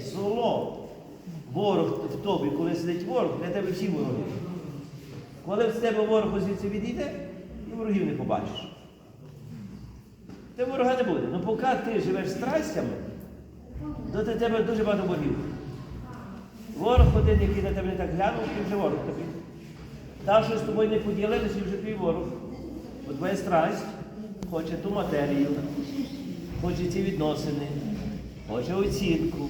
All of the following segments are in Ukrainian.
зло, ворог в тобі, коли сидить ворог, для тебе всі вороги. Коли з тебе ворог звідси відійде, і ворогів не побачиш. Ти ворога не буде. Ну поки ти живеш страстями, то до тебе дуже багато ворогів. Ворог один, який на тебе не так глянув, ти вже ворог тобі. Та, що з тобою не поділилися, вже твій ворог. Бо твоя страсть хоче ту матерію, хоче ці відносини, хоче оцінку.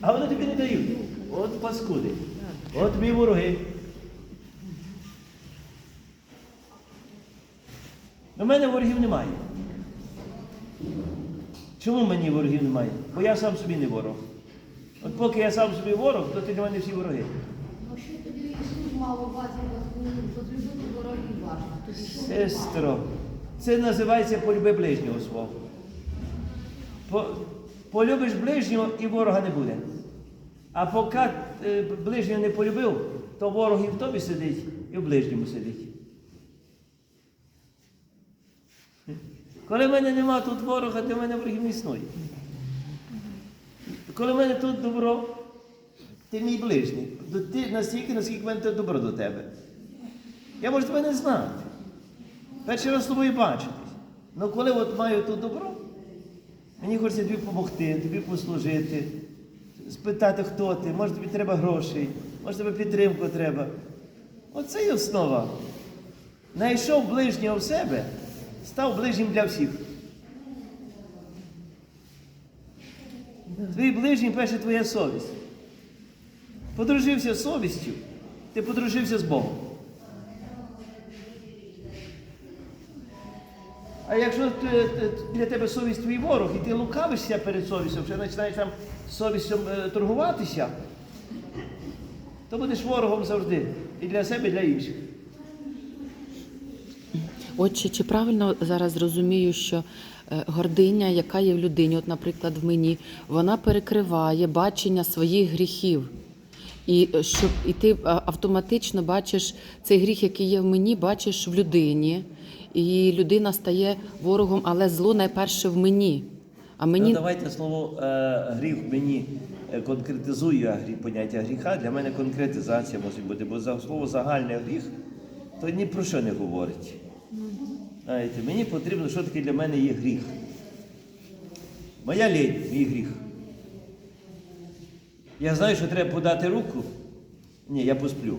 А вони тобі не дають. От паскуди. От тобі вороги. У мене ворогів немає. Чому мені ворогів немає? Бо я сам собі не ворог. От поки я сам собі ворог, то ти для мене всі вороги. Ну що тобі Ісус мав увазі, подлюбити ворогів важко. Сестро, це називається полюби ближнього свого. По, полюбиш ближнього і ворога не буде. А поки е, ближнього не полюбив, то ворог і в тобі сидить, і в ближньому сидить. Коли в мене нема тут ворога, то в мене ворогів не існує. Коли в мене тут добро, ти мій ближній. Ти настільки, наскільки в мене тут добро до тебе. Я можу тебе не знати. Перший раз з тобою бачитись. Ну коли от маю тут добро, мені хочеться тобі допомогти, тобі послужити, спитати, хто ти, може тобі треба грошей, може тобі підтримку треба. Оце і основа. Найшов ближнього в себе, став ближнім для всіх. Твій ближній перше твоя совість. Подружився з совістю, ти подружився з Богом. А якщо ти- для тебе совість твій ворог, і ти лукавишся перед совістю, вже починаєш там совістю е, торгуватися, то будеш ворогом завжди. І для себе, і для інших. Отче, чи правильно зараз розумію, що е, гординя, яка є в людині, от, наприклад, в мені, вона перекриває бачення своїх гріхів. І е, щоб і ти автоматично бачиш цей гріх, який є в мені, бачиш в людині. І людина стає ворогом, але зло найперше в мені. А Ну, давайте слово е, гріх мені е, конкретизує поняття гріха. Для мене конкретизація може бути, бо за слово загальний гріх то ні про що не говорить. Знаєте, мені потрібно, що таке для мене є гріх. Моя лінь, мій гріх. Я знаю, що треба подати руку. Ні, я посплю.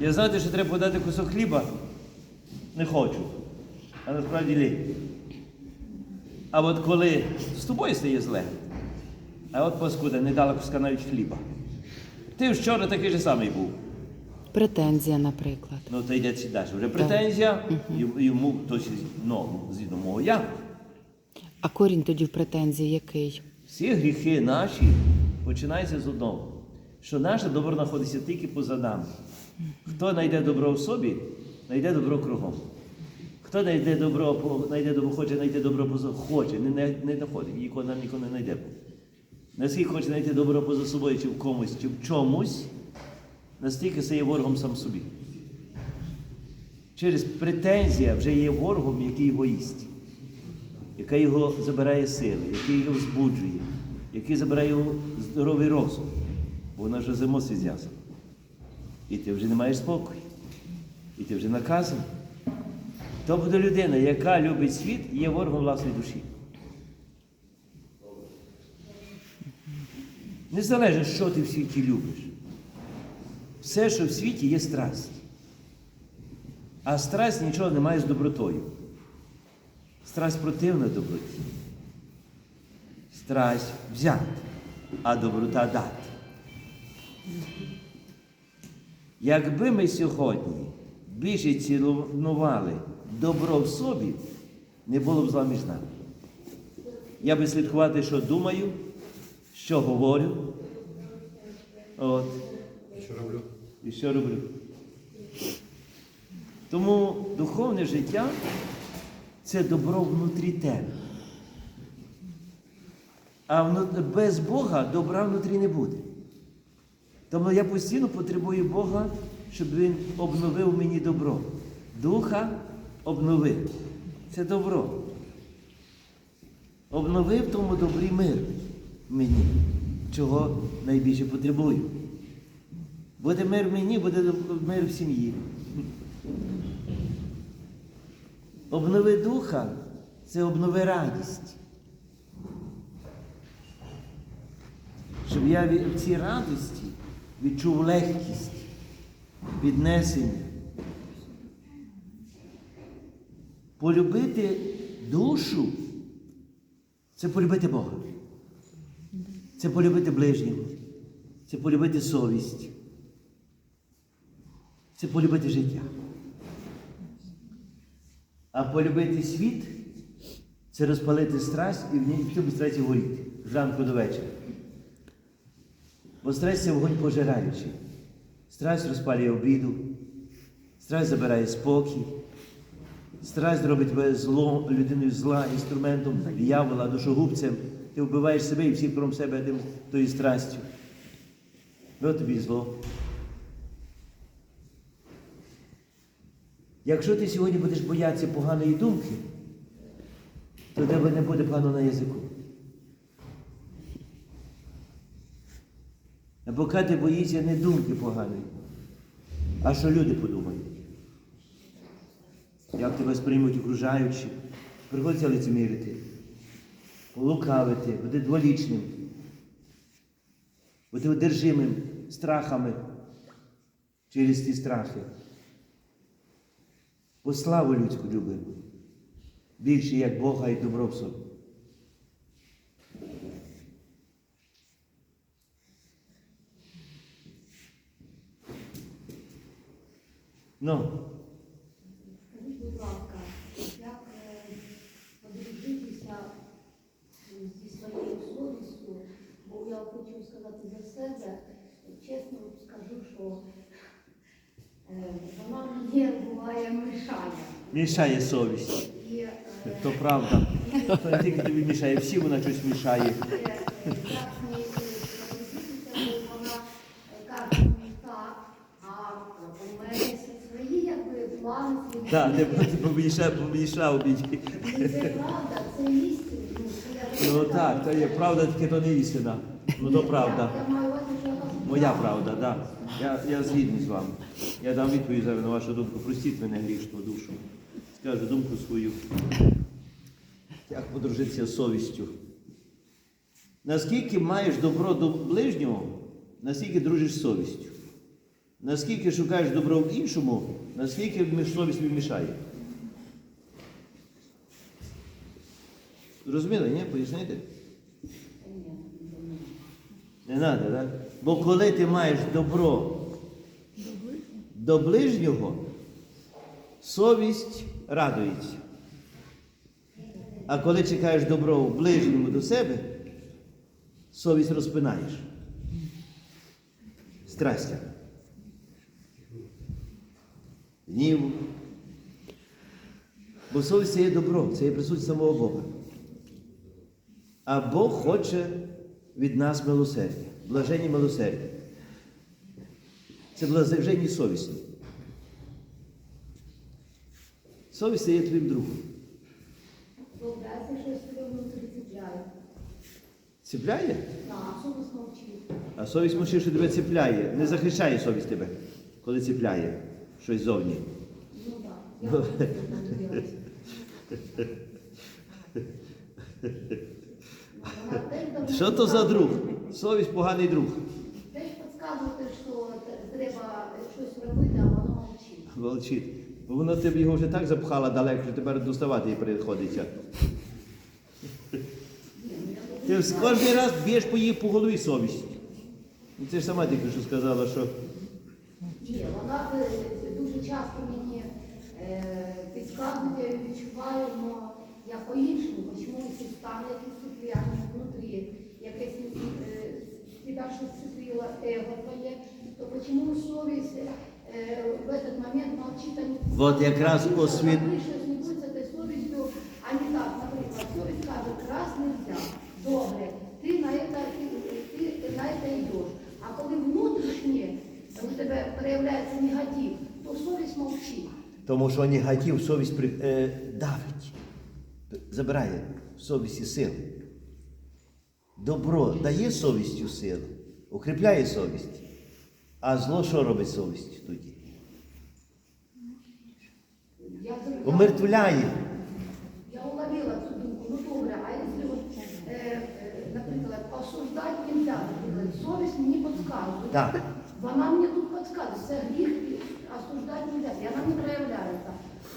Я знаю, що треба подати кусок хліба. Не хочу. А насправді лінь. А от коли з тобою стає зле, а от паскуда не дала куска навіть хліба. Ти вчора такий же самий був. претензія, наприклад. Ну, то йде далі. Вже претензія й- йому хтось ну, згідно мого я. А корінь тоді в претензії який? Всі гріхи наші починаються з одного, що наше добро знаходиться тільки поза нами. Хто знайде добро в собі, знайде добро кругом. Хто знайде добро, знайде добро, хоче знайти добро поза хоче, не, не, не знаходить, нікого нам нікого не знайде. Наскільки хоче знайти добро поза собою, чи в комусь, чи в чомусь, настільки стає ворогом сам собі. Через претензія вже є ворогом, який егоїст яка його забирає сили, який його збуджує, який забирає його здоровий розум. Бо вона вже з емоцій зв'язана. І ти вже не маєш спокою. І ти вже наказаний. То буде людина, яка любить світ, є ворогом власної душі. Не залежить, що ти в світі любиш. Все, що в світі, є страсть. А страсть нічого не має з добротою. Страсть противна доброті. Страсть взяти, а доброта дати. Якби ми сьогодні більше цінували добро в собі, не було б зла між нами. Я би слідкувати, що думаю, що говорю. От. Що роблю? І що роблю. Тому духовне життя це добро внутрі тебе. А без Бога добра внутрі не буде. Тому я постійно потребую Бога, щоб Він обновив мені добро. Духа обновив. Це добро. Обновив тому добрі мир. мені, чого найбільше потребую. Буде мир мені, буде мир в сім'ї. Обнови духа це обнови радість. Щоб я в цій радості відчув легкість, піднесення. Полюбити душу це полюбити Бога. Це полюбити ближнього. Це полюбити совість. Це полюбити життя. А полюбити світ це розпалити страсть і в ній в цьому страсті горіти зранку до вечора. Бо страсть це вогонь пожираючий. Страсть розпалює обіду, страсть забирає спокій, страсть робить тебе зло, людиною зла, інструментом диявола, душогубцем. Ти вбиваєш себе і всіх крім себе тим, тою страстю. Ну тобі зло. Якщо ти сьогодні будеш боятися поганої думки, то тебе не буде пану на язику. А поки ти боїшся не думки поганої, а що люди подумають. Як тебе сприймуть окружаючі, приходиться лицемірити, лукавити, бути дволічним, бути одержимим страхами через ті страхи. Бо славу людську любимо. Більше як Бога і добро. Ну, Скажіть, будь ласка, як е, подружитися зі своєю совістю, бо я хочу сказати за себе, чесно скажу, що е, вона мені буває мешає. Мішає совість. То правда. То не тільки тобі мішає, всі вона щось мішає. так, ти помішав, істина. Ну, так, то є правда, тільки то не істина. Ну то правда. Моя правда, так. Я, я згідний з вами. Я дам відповідь зараз на вашу думку. Простіть мене грішну душу. Скажу думку свою. Як подружитися з совістю. Наскільки маєш добро до ближнього, наскільки дружиш з совістю. Наскільки шукаєш добро в іншому, наскільки між совість мішає. Зрозуміли, ні? Пояснити? Не треба, так? Бо коли ти маєш добро до ближнього, совість радується. А коли чекаєш добро в ближньому до себе, совість розпинаєш. Страстя. Гніву. Бо совість це є добро, це є присутність самого Бога. А Бог хоче від нас милосердя, блаженні милосердя. Це блаженні совісні. Совість є твоїм другом. Добре, а? Совість мовчить. А совість мовчить, що тебе цепляє. Не захищає совість тебе, коли цепляє щось зовні. Ну так, Що то за друг? Совість поганий друг. Теж підказувати, що треба щось робити, а воно мовчить. Волчить. Бо вона тебе його вже так запхала далеко, що тепер доставати їй приходиться. Ти кожен раз б'єш по їй по голові совість. Ну, Ти ж сама тільки що сказала, що Ні, вона е, дуже часто мені е, підказує, відчуваю, але я по-іншому, чомусь стан якийсь соціальний внутрі, якесь е, тебе щось цепило, его твоє, то чому совість е, в этот момент молчит, а не Вот якраз освіт- Щось не буде цією совістю, а не так, наприклад, совість каже, раз нельзя, добре, ти на это, ти, ти на это йдеш. А коли внутрішнє у тебе проявляється негатив, то совість мовчить. тому що негатив совість при, е, давить, забирає в совісті сил. Добро дає совістю силу, укріпляє совість. А зло що робить совість тоді? Умертвляє. я уловила цю думку. Ну добре, а якщо е, е, наприклад, осуждати нельзя, наприклад, совість мені підказує. Так. Вона мені тут підказує, це гріх, осуждати нельзя, і вона не проявляється.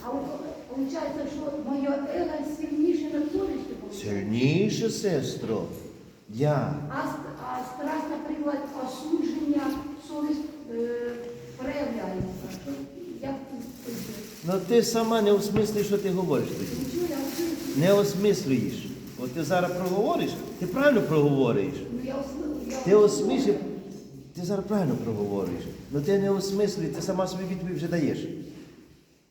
А от виходить, що моє его сильніше над совістю. Сильніше, сестро. Я. А, а страх, наприклад, осудження, е, Як Ну ти сама не осмислюєш, що ти говориш тоді. Не осмислюєш. От ти зараз проговориш, ти правильно проговориш. Ну, Ти осмислюєш, ти зараз правильно проговориш. Ну ти не осмислюєш, ти сама собі відповідь вже даєш.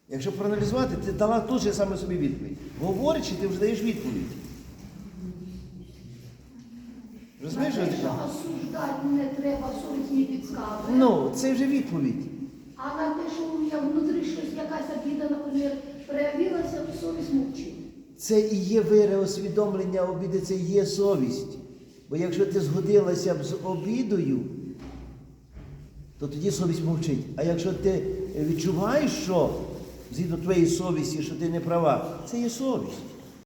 Якщо проаналізувати, ти дала тут же саме собі відповідь. Говорячи, ти вже даєш відповідь. Розумієш? що я осуждати не треба, совість не підказує. Ну, це вже відповідь. А на те, що у мене внутрі щось, якась обіда, наприклад, проявилася, совість мовчить. Це і є вире усвідомлення обіди, це і є совість. Бо якщо ти згодилася б з обідою, то тоді совість мовчить. А якщо ти відчуваєш, що згідно твоєї совісті, що ти не права, це є совість.